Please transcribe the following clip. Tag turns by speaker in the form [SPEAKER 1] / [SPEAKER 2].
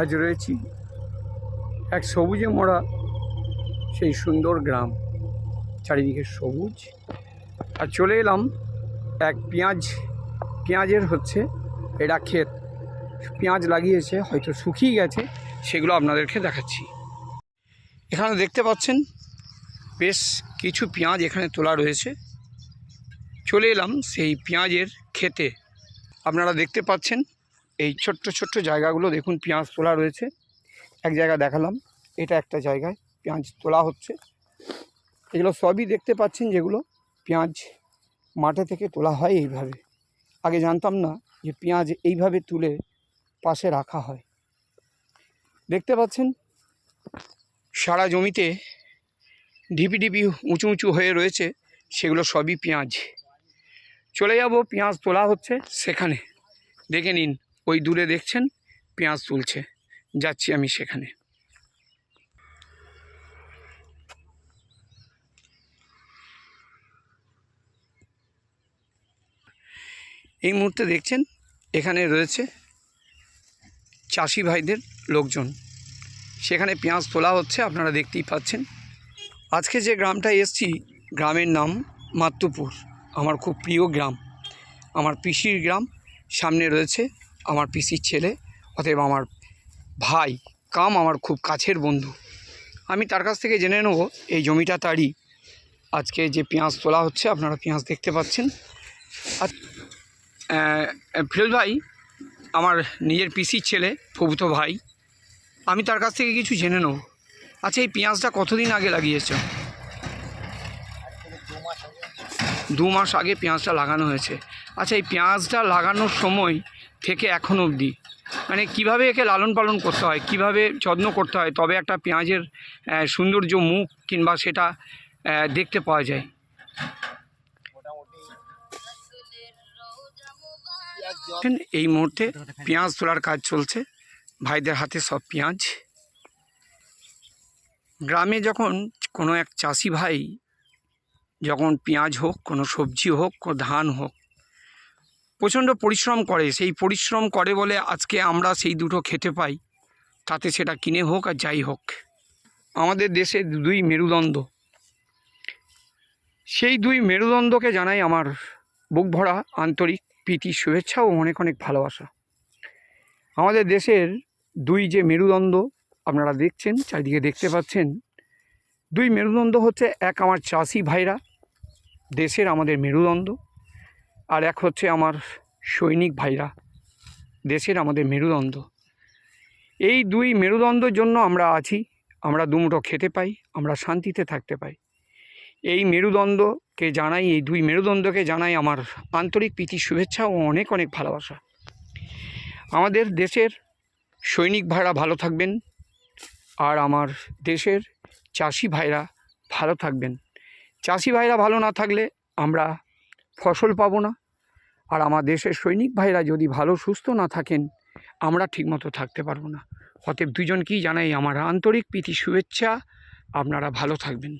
[SPEAKER 1] আজ রয়েছি এক সবুজে মোড়া সেই সুন্দর গ্রাম। চারিদিকে সবুজ। আর চলে এলাম এক পেঁয়াজ, পেঁয়াজের হচ্ছে এটা ক্ষেত। পেঁয়াজ লাগিয়েছে, হয়তো শুকিয়ে গেছে, সেগুলো আপনাদেরকে দেখাচ্ছি। এখানে দেখতে পাচ্ছেন, বেশ কিছু পেঁয়াজ এখানে তোলা রয়েছে। চলে এলাম সেই পেঁয়াজের খেতে আপনারা দেখতে পাচ্ছেন এই ছোট্ট ছোট্ট জায়গাগুলো দেখুন, পেঁয়াজ তোলা রয়েছে। এক জায়গা দেখালাম, এটা একটা জায়গায় পেঁয়াজ তোলা হচ্ছে। এগুলো সবই দেখতে পাচ্ছেন যেগুলো পেঁয়াজ মাঠে থেকে তোলা হয় এইভাবে। আগে জানতাম না যে পেঁয়াজ এইভাবে তুলে পাশে রাখা হয়। দেখতে পাচ্ছেন? সারা জমিতে ঢিপি ঢিপি উঁচু উঁচু হয়ে রয়েছে, সেগুলো সবই পেঁয়াজ। চলে যাব, পেঁয়াজ তোলা হচ্ছে সেখানে। দেখে নিন। ওই দূরে দেখছেন, পেঁয়াজ তুলছে। যাচ্ছি আমি সেখানে। এই মুহূর্তে দেখছেন, এখানে রয়েছে চাষি ভাইদের লোকজন। সেখানে পেঁয়াজ তোলা হচ্ছে, আপনারা দেখতেই পাচ্ছেন। আজকে যে গ্রামটা এসছি, গ্রামের নাম মাত্তুপুর। আমার খুব প্রিয় গ্রাম। আমার পিসির গ্রাম, সামনে রয়েছে আমার পিসির ছেলে, অতএব আমার ভাই কাম আমার খুব কাছের বন্ধু। আমি তার কাছ থেকে জেনে নেব এই জমিটা তারই। আজকে যে পেঁয়াজ তোলা হচ্ছে, আপনারা পেঁয়াজ দেখতে পাচ্ছেন। আর ফিরোজ ভাই, আমার নিজের পিসির ছেলে, প্রভূত ভাই, আমি তার কাছ থেকে কিছু জেনে নেব। আচ্ছা এই পেঁয়াজটা কতদিন আগে লাগিয়েছ? দু মাস আগে পেঁয়াজটা লাগানো হয়েছে। আচ্ছা এই পেঁয়াজটা লাগানোর সময় থেকে এখন অবধি মানে কীভাবে একে লালন পালন করতে হয়, কীভাবে যত্ন করতে হয়, তবে একটা পেঁয়াজের সৌন্দর্য মুখ কিংবা সেটা দেখতে পাওয়া যায়। এই মুহূর্তে পেঁয়াজ তোলার কাজ চলছে, ভাইদের হাতে সব পেঁয়াজ। গ্রামে যখন কোনো এক চাষি ভাই যখন পেঁয়াজ হোক, কোনো সবজি হোক, কোনো ধান হোক, প্রচণ্ড পরিশ্রম করে। সেই পরিশ্রম করে বলে আজকে আমরা সেই দুটো খেতে পাই। তাতে সেটা কিনে হোক আর যাই হোক। আমাদের দেশে দুই মেরুদণ্ড। সেই দুই মেরুদণ্ডকে জানাই আমার বুক ভরা আন্তরিক প্রীতি, শুভেচ্ছা ও অনেক অনেক ভালোবাসা। আমাদের দেশের দুই যে মেরুদণ্ড আপনারা দেখছেন, চারিদিকে দেখতে পাচ্ছেন, দুই মেরুদণ্ড হচ্ছে এক আমার চাষি ভাইরা দেশের আমাদের মেরুদণ্ড, আর এক হচ্ছে আমার সৈনিক ভাইরা, দেশের আমাদের মেরুদণ্ড। এই দুই মেরুদণ্ডের জন্য আমরা আছি, আমরা দুমুঠো খেতে পাই, আমরা শান্তিতে থাকতে পাই। এই মেরুদণ্ডকে জানাই, এই দুই মেরুদণ্ডকে জানাই আমার আন্তরিক প্রীতি, শুভেচ্ছা ও অনেক অনেক ভালোবাসা। আমাদের দেশের সৈনিক ভাইরা ভালো থাকবেন, আর আমার দেশের চাষি ভাইরা ভালো থাকবেন। চাষি ভাইরা ভালো না থাকলে আমরা ফসল পাবো না। আর আমার দেশের সৈনিক ভাইরা যদি ভালো, সুস্থ না থাকেন, আমরা ঠিকমতো থাকতে পারব না। অতএব দুজনকেই জানাই আমার আন্তরিক প্রীতি, শুভেচ্ছা। আপনারা ভালো থাকবেন।